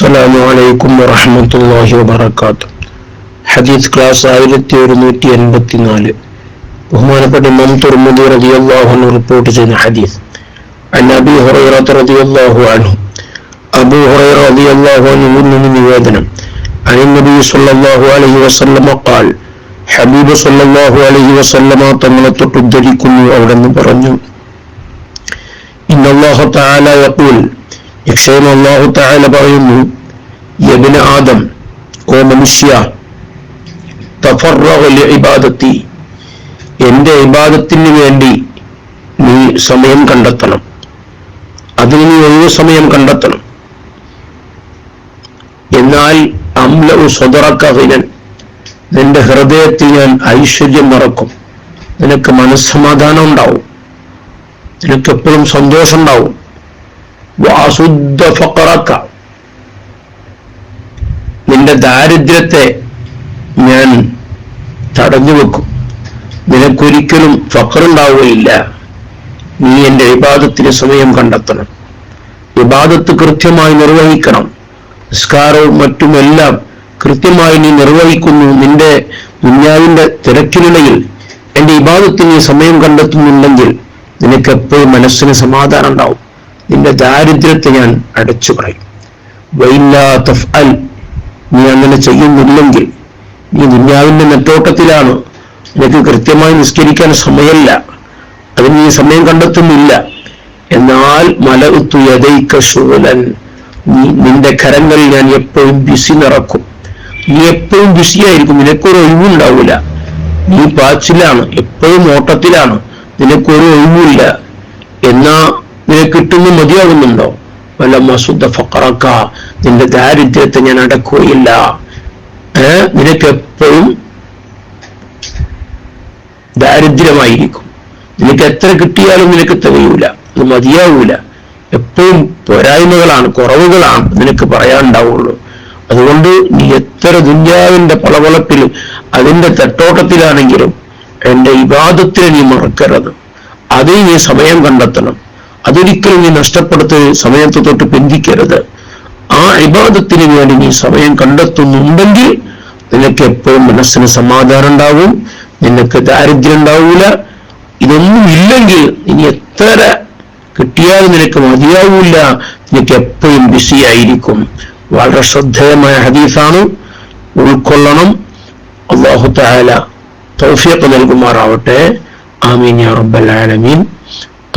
അസ്സലാം വലൈക്കും വറഹമത്തല്ലാഹി വബർക്കാത്തു ഹദീസ് ക്ലാസ് ആയിരത്തി ഒരുന്നൂറ്റി എൺപത്തിനാല് ബഹുമാനപ്പെട്ട ഇമാം തുർമുദി റതിയല്ലാഹുന്ന് റിപ്പോർട്ട് ചെയ്യുന്ന ഹദീസ്. അനബി ഹുറൈറത്ത് റതിയല്ലാഹു അനു അബു ഹുറൈറ റതിയല്ലാഹു അനുവിൽ നിന്ന് നിവേദനം. അനി നബി സല്ലല്ലാഹു അലൈഹി വസല്ലമ ഖാൽ ഹബീബ് സല്ലല്ലാഹു അലൈഹി വസല്ലമ തങ്ങളെ തൊട്ട് ഉദ്ധരിക്കുന്നു അവിടെ നിന്ന് പറഞ്ഞു. ഇന്നല്ലാഹു തആല യഖൂൽ നിശ്ചയം അള്ളാഹു തആല പറയുന്നു യബ്ന ആദം ഓ മനുഷ്യ ഇബാദത്തി എന്റെ ഇബാദത്തിന് വേണ്ടി നീ സമയം കണ്ടെത്തണം. അതിന് നീ ഒഴിവ് സമയം കണ്ടെത്തണം. എന്നാൽ അംല സ്വതറക്കഹിനൻ നിന്റെ ഹൃദയത്തിൽ ഞാൻ ഐശ്വര്യം നിറക്കും നിനക്ക് മനസ്സമാധാനം ഉണ്ടാവും. നിനക്ക് എപ്പോഴും സന്തോഷം ഉണ്ടാവും വാസുദ്ധ ഫക്കറക്ക. നിന്റെ ദാരിദ്ര്യത്തെ ഞാൻ തടഞ്ഞു വെക്കും. നിനക്കൊരിക്കലും ഫക്കറുണ്ടാവുകയില്ല. നീ എന്റെ വിവാദത്തിന് സമയം കണ്ടെത്തണം. വിവാദത്ത് കൃത്യമായി നിർവഹിക്കണം. നിസ്കാരവും മറ്റുമെല്ലാം കൃത്യമായി നീ നിർവഹിക്കുന്നു. നിന്റെ ദുന്യാവിന്റെ തിരക്കിനിടയിൽ എന്റെ ഇബാദത്തിന് നീ സമയം കണ്ടെത്തുന്നുണ്ടെങ്കിൽ നിനക്ക് എപ്പോഴും മനസ്സിന് സമാധാനം ഉണ്ടാവും. നിന്റെ ദാരിദ്ര്യത്തെ ഞാൻ അടച്ചു പറയും. തഫ്അൽ നീ അങ്ങനെ ചെയ്യുന്നില്ലെങ്കിൽ നീ ദുന്യാവിന്റെ നെട്ടോട്ടത്തിലാണ്. നിനക്ക് കൃത്യമായി നിസ്കരിക്കാൻ സമയമല്ല. അതിന് നീ സമയം കണ്ടെത്തുന്നില്ല. എന്നാൽ മലകുത്തു യഥൈക്ക ശൂലൻ നീ നിന്റെ കരങ്ങളിൽ ഞാൻ എപ്പോഴും ബിസി നിറക്കും. നീ എപ്പോഴും ബിസിയായിരിക്കും നിനക്കൊരു ഒഴിവുണ്ടാവില്ല. നീ പാച്ചിലാണ് എപ്പോഴും ഓട്ടത്തിലാണ് നിനക്കൊരു ഒഴിവില്ല എന്നാ നിനക്ക് കിട്ടുന്ന മതിയാകുന്നുണ്ടോ? വല്ല മസുദ്ധ ഫക്കറക്ക. നിന്റെ ദാരിദ്ര്യത്തെ ഞാൻ അടക്കുകയില്ല. നിനക്ക് എപ്പോഴും ദാരിദ്ര്യമായിരിക്കും. നിനക്ക് എത്ര കിട്ടിയാലും നിനക്ക് തികയൂല. അത് മതിയാവൂല. എപ്പോഴും പോരായ്മകളാണ് കുറവുകളാണ് നിനക്ക് പറയാനുണ്ടാവുള്ളൂ. അതുകൊണ്ട് നീ എത്ര ദുന്യാവിന്റെ പളവളപ്പിൽ അതിന്റെ തെട്ടോട്ടത്തിലാണെങ്കിലും എന്റെ ഇബാദത്തിനെ നീ മറക്കരുത്. അതിന് നീ സമയം കണ്ടെത്തണം. അതൊരിക്കലും നീ നഷ്ടപ്പെടുത്ത് സമയത്ത് തൊട്ട് പിന്തിക്കരുത്. ആ ഇബാദത്തിന് വേണ്ടി നീ സമയം കണ്ടെത്തുന്നുണ്ടെങ്കിൽ നിനക്ക് എപ്പോഴും മനസ്സിന് സമാധാനം ഉണ്ടാവും നിനക്ക് ദാരിദ്ര്യം ഉണ്ടാവൂല. ഇതൊന്നും ഇല്ലെങ്കിൽ ഇനി എത്ര കിട്ടിയാലും നിനക്ക് മതിയാവൂല. നിനക്ക് എപ്പോഴും ബിസി ആയിരിക്കും. വളരെ ശ്രദ്ധേയമായ ഹദീസാണ്. ഉൾക്കൊള്ളണം. അള്ളാഹു താല തൗഫീഖ് നൽകുമാറാവട്ടെ. ആമീൻ യാ റബ്ബൽ ആലമീൻ.